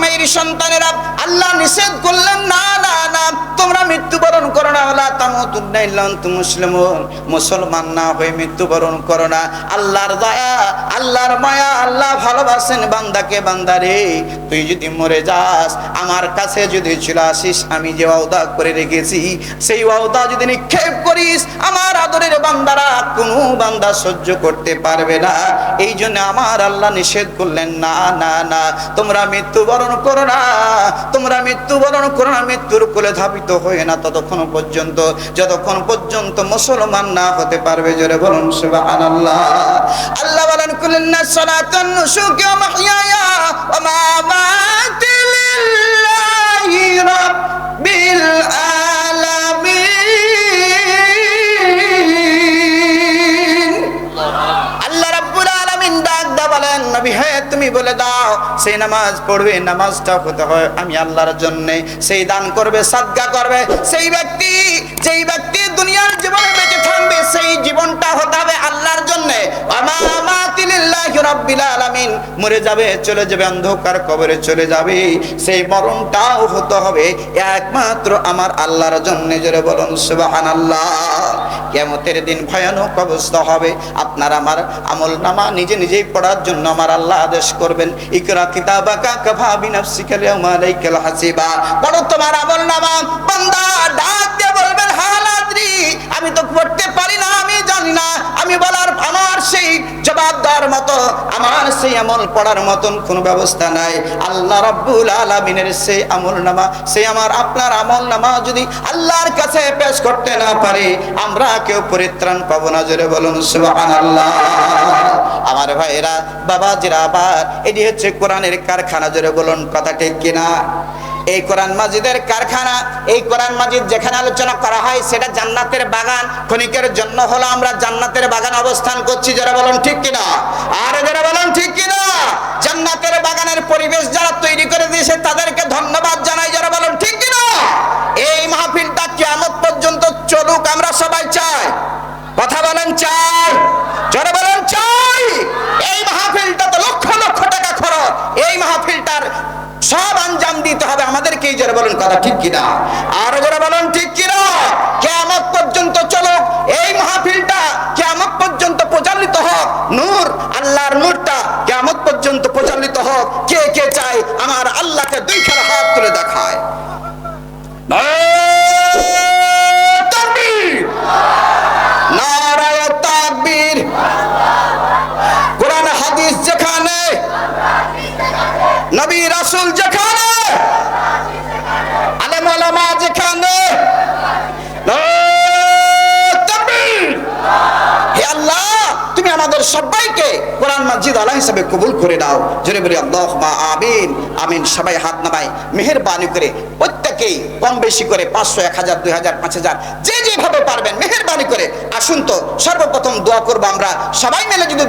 মেয়ের সন্তানেরা আল্লাহ নিষেধ করলেন না না না তোমরা মৃত্যুবরণ করো না ওলা তামুতুন্না ইল্লা আনতুম মুসলিমুন না হয়ে মৃত্যুবরণ করো না। আল্লাহর দয়া, আল্লাহর মায়া, আল্লাহ ভালোবাসেন বান্দাকে বান্দারে তুই যদি মরে যাস, আমার কাছে যদি চলে আসিস, আমি যে ওয়াদা করে রেখেছি, সেই ওয়াদা যদি নিক্ষেপ করিস, আমার আদরের বান্দারা কোনো বান্দা সহ্য করতে পারবে না। এই জন্য আমার আল্লাহ নিষেধ করলেন, না না না, তোমরা মৃত্যুবরণ করো না। তোমরা মৃত্যুবরণ করো না, মৃত্যুর কোলে ধাবিত হয়ে না ততক্ষণ পর্যন্ত, যতক্ষণ পর্যন্ত মুসলমান না হতে পারবে। জোরে বলুন, সুবহানাল্লাহ। আল্লাহ বলেন, কুলিন্না সালাতান নুসুকি ওয়া দা বলেন, নবী, হে, তুমি বলে দাও, সেই নামাজ পড়বে, নামাজটা হতে হয়, আমি আল্লাহর জন্য। সেই দান করবে সাদকা করবে। সেই ব্যক্তি, যেই ব্যক্তি দুনিয়ার জীবনে বেঁচে থাকবে, সেই জীবনটা হতে হবে আল্লাহর জন্য। মরে যাবে, চলে যাবে, অন্ধকার কবরে চলে যাবে। সেই মরণটাও হতে হবে একমাত্র আমার আল্লাহর জন্য, জোরে বলুন, সুবহানাল্লাহ। কিয়ামতের দিন ভয়ানক অবস্থা হবে। আপনার আমার আমল নামা নিজে নিজেই পড়ার জন্য আমার আল্লাহ আদেশ করবেন, ইকরা কিতাবাকা কাফা বিনাফসিকা লিয়াউমা খেলা হাসিবা। পড়ো তোমার আমল নামা বান্দা ডাক দিয়ে বলবেন হালাদ্রি আমি তো পড়তে পারি না, আমি জানি না, আমি বলার আমার সেই জবাব দেওয়ার মতো সেই আমল পড়ার মতন কোনো ব্যবস্থা নাই। আল্লাহ রাব্বুল আলামিনের সেই আমল নামা, সেই আমার আপনার আমল নামা যদি আল্লাহর কাছে পেশ করতে না পারি, আমরা কেউ পরিত্রাণ পাবো না। জোরে বলুন, সুবহানাল্লাহ। আমার ভাইরা বাবাজিরা, আবার এটি হচ্ছে কোরআনের কারখানা। জোরে বলুন, কথা ঠিক কিনা? এই কোরআন মাজিদের কারখানা, এই কোরআন মাজিদ যেখানে আলোচনা করা হয় সেটা জান্নাতের বাগান। ক্ষণিকের জন্য হলো আমরা জান্নাতের বাগান অবস্থান করছি, যারা বলেন ঠিক কিনা? আর যারা বলেন ঠিক কিনা? জান্নাতের বাগানের পরিবেশ যারা তৈরি করে দিয়েছে, তাদেরকে ধন্যবাদ জানাই, যারা বলেন ঠিক কিনা? এই মাহফিলটা কেমন পর্যন্ত চলুক, আমরা যারা বলেন কথা ঠিক কিনা? আর যারা বলেন ঠিক কিনা? কেমত পর্যন্ত চলো এই মাহফিলটা কেমত পর্যন্ত হোক। নূর, আল্লাহর নূরটা কেমত পর্যন্ত হোক। কে কে আমার আল্লাহকে দুই খেলা হাত তুলে দেখায়! কোরআন, হাদিস যেখানে, নবী রাসূল যেখানে আমাদের সবাইকে কোরআন মসজিদ আল্লাহ হিসাবে কবুল করে দাও জোরে বলি, আল্লাহ বা আমিন। আমিন, সবাই হাত নামাই মেহরবানি করে, প্রত্যেকেই কম বেশি করে পাঁচশো, এক হাজার, দুই হাজার, পাঁচ হাজার, যে যেভাবে পারবেন, মেহরবানি করে। আসুন তো, সর্বপ্রথম দোয়া করব আমরা। সবাই মিলে যদি